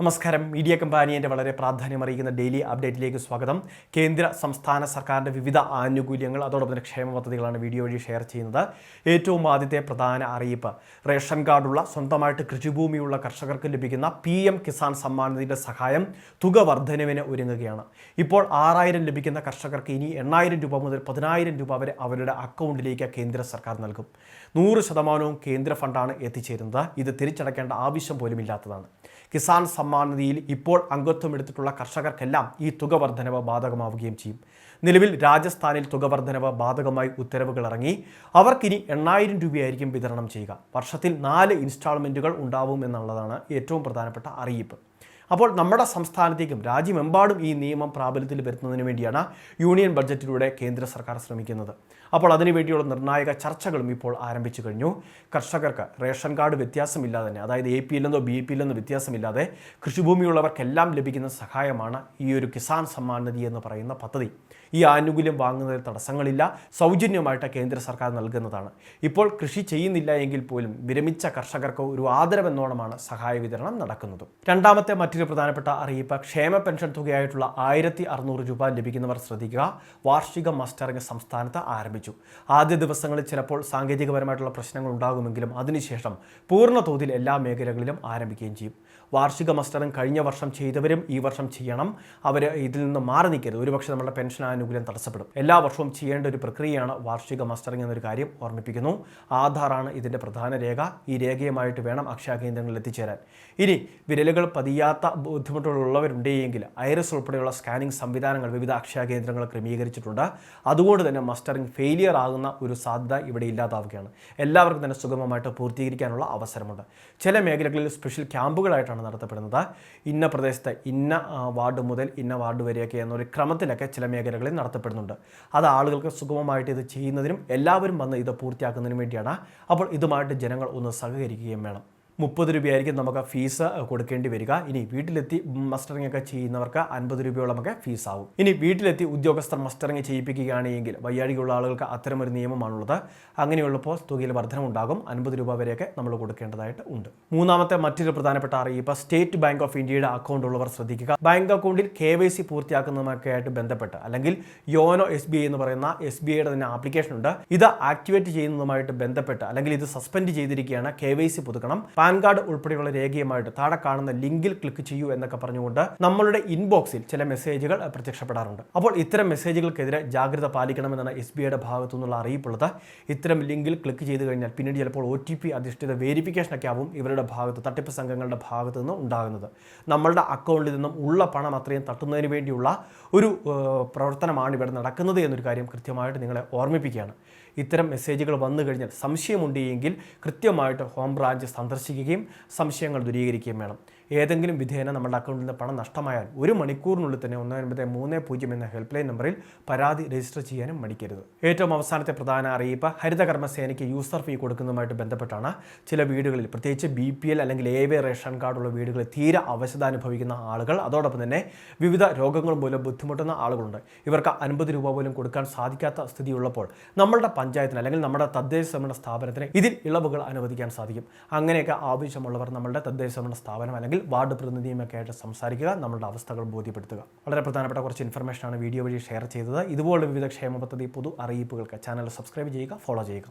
നമസ്കാരം. മീഡിയ കമ്പാനിയന്റെ വളരെ പ്രാധാന്യം അറിയിക്കുന്ന ഡെയിലി അപ്ഡേറ്റിലേക്ക് സ്വാഗതം. കേന്ദ്ര സംസ്ഥാന സർക്കാരിന്റെ വിവിധ ആനുകൂല്യങ്ങൾ അതോടൊപ്പം തന്നെ ക്ഷേമ പദ്ധതികളാണ് വീഡിയോ വഴി ഷെയർ ചെയ്യുന്നത്. ഏറ്റവും ആദ്യത്തെ പ്രധാന അറിയിപ്പ് റേഷൻ കാർഡുള്ള സ്വന്തമായിട്ട് കൃഷിഭൂമിയുള്ള കർഷകർക്ക് ലഭിക്കുന്ന പി എം കിസാൻ സമ്മാൻ നിധിയുടെ സഹായം തുക വർധനവിന് ഒരുങ്ങുകയാണ്. ഇപ്പോൾ ആറായിരം ലഭിക്കുന്ന കർഷകർക്ക് ഇനി എണ്ണായിരം രൂപ മുതൽ പതിനായിരം രൂപ വരെ അവരുടെ അക്കൗണ്ടിലേക്ക് കേന്ദ്ര സർക്കാർ നൽകും. നൂറ് ശതമാനവും കേന്ദ്ര ഫണ്ടാണ് എത്തിച്ചേരുന്നത്. ഇത് തിരിച്ചടക്കേണ്ട ആവശ്യം പോലും ഇല്ലാത്തതാണ് കിസാൻ സമ്മാൻ നിധിയിൽ ഇപ്പോൾ അംഗത്വം എടുത്തിട്ടുള്ള കർഷകർക്കെല്ലാം ഈ തുക വർധനവ് ബാധകമാവുകയും ചെയ്യും. നിലവിൽ രാജസ്ഥാനിൽ തുക വർധനവ് ബാധകമായി ഉത്തരവുകൾ ഇറങ്ങി. അവർക്കിനി എണ്ണായിരം രൂപയായിരിക്കും വിതരണം ചെയ്യുക. വർഷത്തിൽ നാല് ഇൻസ്റ്റാൾമെന്റുകൾ ഉണ്ടാവും എന്നുള്ളതാണ് ഏറ്റവും പ്രധാനപ്പെട്ട അറിയിപ്പ്. അപ്പോൾ നമ്മുടെ സംസ്ഥാനത്തേക്കും രാജ്യമെമ്പാടും ഈ നിയമം പ്രാബല്യത്തിൽ വരുത്തുന്നതിന് വേണ്ടിയാണ് യൂണിയൻ ബഡ്ജറ്റിലൂടെ കേന്ദ്ര സർക്കാർ ശ്രമിക്കുന്നത്. അപ്പോൾ അതിനുവേണ്ടിയുള്ള നിർണായക ചർച്ചകളും ഇപ്പോൾ ആരംഭിച്ചു കഴിഞ്ഞു. കർഷകർക്ക് റേഷൻ കാർഡ് വ്യത്യാസമില്ലാതെ തന്നെ അതായത് എ പി എല്ലെന്നോ ബി പി എല്ലെന്നോ വ്യത്യാസമില്ലാതെ കൃഷിഭൂമിയുള്ളവർക്കെല്ലാം ലഭിക്കുന്ന സഹായമാണ് ഈ ഒരു കിസാൻ സമ്മാൻ നിധി എന്ന് പറയുന്ന പദ്ധതി. ഈ ആനുകൂല്യം വാങ്ങുന്നതിൽ തടസ്സങ്ങളില്ല സൗജന്യമായിട്ട് കേന്ദ്ര സർക്കാർ നൽകുന്നതാണ്. ഇപ്പോൾ കൃഷി ചെയ്യുന്നില്ല എങ്കിൽ പോലും വിരമിച്ച കർഷകർക്ക് ഒരു ആദരവെന്നോണമാണ് സഹായ വിതരണം നടക്കുന്നത്. രണ്ടാമത്തെ മറ്റൊരു പ്രധാനപ്പെട്ട അറിയിപ്പ് ക്ഷേമ പെൻഷൻ തുകയായിട്ടുള്ള ആയിരത്തി അറുന്നൂറ് രൂപ ലഭിക്കുന്നവർ ശ്രദ്ധിക്കുക. വാർഷിക മസ്റ്ററിംഗ് സംസ്ഥാനത്ത് ആരംഭിച്ചു. ആദ്യ ദിവസങ്ങളിൽ ചിലപ്പോൾ സാങ്കേതികപരമായിട്ടുള്ള പ്രശ്നങ്ങൾ ഉണ്ടാകുമെങ്കിലും അതിനുശേഷം പൂർണ തോതിൽ എല്ലാ മേഖലകളിലും ആരംഭിക്കുകയും ചെയ്യും. വാർഷിക മസ്റ്ററിംഗ് കഴിഞ്ഞ വർഷം ചെയ്തവരും ഈ വർഷം ചെയ്യണം. അവർ ഇതിൽ നിന്ന് മാറി നിൽക്കരുത്. ഒരുപക്ഷെ നമ്മുടെ പെൻഷൻ ആനുകൂല്യം തടസ്സപ്പെടും. എല്ലാ വർഷവും ചെയ്യേണ്ട ഒരു പ്രക്രിയയാണ് വാർഷിക മസ്റ്ററിംഗ് എന്നൊരു കാര്യം ഓർമ്മിപ്പിക്കുന്നു. ആധാറാണ് ഇതിന്റെ പ്രധാന രേഖ. ഈ രേഖയുമായിട്ട് വേണം അക്ഷയ കേന്ദ്രങ്ങളിൽ എത്തിച്ചേരാൻ. ഇനി വിരലുകൾ പതിയാത്ത ബുദ്ധിമുട്ടുകളുള്ളവരുണ്ടെങ്കിൽ ഐറസ് ഉൾപ്പെടെയുള്ള സ്കാനിംഗ് സംവിധാനങ്ങൾ വിവിധ അക്ഷയ കേന്ദ്രങ്ങൾ ക്രമീകരിച്ചിട്ടുണ്ട്. അതുകൊണ്ട് തന്നെ മസ്റ്ററിംഗ് ഫെയിലിയർ ആകുന്ന ഒരു സാധ്യത ഇവിടെ ഇല്ലാതാവുകയാണ്. എല്ലാവർക്കും തന്നെ സുഗമമായിട്ട് പൂർത്തീകരിക്കാനുള്ള അവസരമുണ്ട്. ചില മേഖലകളിൽ സ്പെഷ്യൽ ക്യാമ്പുകളായിട്ടാണ് നടത്തപ്പെടുന്നത്. ഇന്ന പ്രദേശത്ത് ഇന്ന വാർഡ് മുതൽ ഇന്ന വാർഡ് വരെയൊക്കെ എന്നൊരു ക്രമത്തിലൊക്കെ ചില മേഖലകളിൽ നടത്തപ്പെടുന്നുണ്ട്. അത് ആളുകൾക്ക് സുഗമമായിട്ട് ഇത് ചെയ്യുന്നതിനും എല്ലാവരും വന്ന് ഇത് പൂർത്തിയാക്കുന്നതിനും വേണ്ടിയാണ്. അപ്പോൾ ഇതുമായിട്ട് ജനങ്ങൾ ഒന്ന് സഹകരിക്കുകയും വേണം. മുപ്പത് രൂപയായിരിക്കും നമുക്ക് ഫീസ് കൊടുക്കേണ്ടി വരിക. ഇനി വീട്ടിലെത്തി മസ്റ്ററിംഗ് ഒക്കെ ചെയ്യുന്നവർക്ക് അൻപത് രൂപയോളമൊക്കെ ഫീസ് ആവും ഇനി വീട്ടിലെത്തി ഉദ്യോഗസ്ഥർ മസ്റ്ററിംഗ് ചെയ്യിപ്പിക്കുകയാണെങ്കിൽ വയ്യാഴികയുള്ള ആളുകൾക്ക് അത്തരമൊരു നിയമമാണുള്ളത്. അങ്ങനെയുള്ളപ്പോൾ തുകയിൽ വർധനമുണ്ടാകും അൻപത് രൂപ വരെയൊക്കെ നമ്മൾ കൊടുക്കേണ്ടതായിട്ട് ഉണ്ട്. മൂന്നാമത്തെ മറ്റൊരു പ്രധാനപ്പെട്ട അറിയിപ്പ് സ്റ്റേറ്റ് ബാങ്ക് ഓഫ് ഇന്ത്യയുടെ അക്കൗണ്ട് ഉള്ളവർ ശ്രദ്ധിക്കുക. ബാങ്ക് അക്കൗണ്ടിൽ കെ വൈ സി പൂർത്തിയാക്കുന്നതുമൊക്കെ ആയിട്ട് ബന്ധപ്പെട്ട് അല്ലെങ്കിൽ യോനോ എസ് ബി ഐ എന്ന് പറയുന്ന എസ് ബി ഐയുടെ തന്നെ ആപ്ലിക്കേഷൻ ഉണ്ട് ഇത് ആക്ടിവേറ്റ് ചെയ്യുന്നതുമായിട്ട് ബന്ധപ്പെട്ട് അല്ലെങ്കിൽ ഇത് സസ്പെൻഡ് ചെയ്തിരിക്കുകയാണ് കെ വൈ സി പുതുക്കണം. പാൻ കാർഡ് ഉൾപ്പെടെയുള്ള രേഖയുമായിട്ട് താഴെ കാണുന്ന ലിങ്കിൽ ക്ലിക്ക് ചെയ്യൂ എന്നൊക്കെ പറഞ്ഞുകൊണ്ട് നമ്മളുടെ ഇൻബോക്സിൽ ചില മെസ്സേജുകൾ പ്രത്യക്ഷപ്പെടാറുണ്ട്. അപ്പോൾ ഇത്തരം മെസ്സേജുകൾക്കെതിരെ ജാഗ്രത പാലിക്കണമെന്നാണ് എസ് ബി ഐയുടെ ഭാഗത്തു നിന്നുള്ള അറിയിപ്പുള്ളത്. ഇത്തരം ലിങ്കിൽ ക്ലിക്ക് ചെയ്ത് കഴിഞ്ഞാൽ പിന്നീട് ചിലപ്പോൾ ഒ ടി പി അധിഷ്ഠിത വേരിഫിക്കേഷൻ ഒക്കെ ആവും ഇവരുടെ ഭാഗത്ത് തട്ടിപ്പ് സംഘങ്ങളുടെ ഭാഗത്ത് നിന്ന് ഉണ്ടാകുന്നത്. നമ്മളുടെ അക്കൗണ്ടിൽ നിന്നും ഉള്ള പണം അത്രയും തട്ടുന്നതിന് വേണ്ടിയുള്ള ഒരു പ്രവർത്തനമാണ് ഇവിടെ നടക്കുന്നത് എന്നൊരു കാര്യം കൃത്യമായിട്ട് നിങ്ങളെ ഓർമ്മിപ്പിക്കുകയാണ്. ഇത്തരം മെസ്സേജുകൾ വന്നു കഴിഞ്ഞാൽ സംശയമുണ്ടെങ്കിൽ കൃത്യമായിട്ട് ഹോം ബ്രാഞ്ച് സന്ദർശിക്കുകയും സംശയങ്ങൾ ദൂരീകരിക്കുകയും വേണം. ഏതെങ്കിലും വിധേയന നമ്മുടെ അക്കൗണ്ടിൽ നിന്ന് പണം നഷ്ടമായാൽ ഒരു മണിക്കൂറിനുള്ളിൽ തന്നെ ഒന്ന് ഒൻപത് മൂന്ന് പൂജ്യം എന്ന ഹെൽപ്പ് ലൈൻ നമ്പറിൽ പരാതി രജിസ്റ്റർ ചെയ്യാനും മടിക്കരുത്. ഏറ്റവും അവസാനത്തെ പ്രധാന അറിയിപ്പ് ഹരിതകർമ്മസേനയ്ക്ക് യൂസർ ഫീ കൊടുക്കുന്നതുമായിട്ട് ബന്ധപ്പെട്ടാണ് ചില വീടുകളിൽ പ്രത്യേകിച്ച് ബി പി എൽ അല്ലെങ്കിൽ എ വേ റേഷൻ കാർഡുള്ള വീടുകളിൽ തീരെ അവശത അനുഭവിക്കുന്ന ആളുകൾ അതോടൊപ്പം തന്നെ വിവിധ രോഗങ്ങൾ മൂലം ബുദ്ധിമുട്ടുന്ന ആളുകളുണ്ട്. ഇവർക്ക് അൻപത് രൂപ പോലും കൊടുക്കാൻ സാധിക്കാത്ത സ്ഥിതിയുള്ളപ്പോൾ നമ്മളുടെ പഞ്ചായത്തിന് അല്ലെങ്കിൽ നമ്മുടെ തദ്ദേശ സ്വയംഭരണ സ്ഥാപനത്തിന് ഇതിൽ ഇളവുകൾ അനുവദിക്കാൻ സാധിക്കും. അങ്ങനെയൊക്കെ ആവശ്യമുള്ളവർ നമ്മളുടെ തദ്ദേശ സ്വയംഭരണ സ്ഥാപനം വാർഡ് പ്രതിനിധിയുമൊക്കെ ആയിട്ട് സംസാരിക്കുക നമ്മളുടെ അവസ്ഥകൾ ബോധ്യപ്പെടുത്തുക. വളരെ പ്രധാനപ്പെട്ട കുറച്ച് ഇൻഫർമേഷനാണ് വീഡിയോ വഴി ഷെയർ ചെയ്തത്. ഇതുപോലുള്ള വിവിധ ക്ഷേമ പദ്ധതി പൊതു അറിയിപ്പുകൾക്ക് ചാനൽ സബ്സ്ക്രൈബ് ചെയ്യുക ഫോളോ ചെയ്യുക.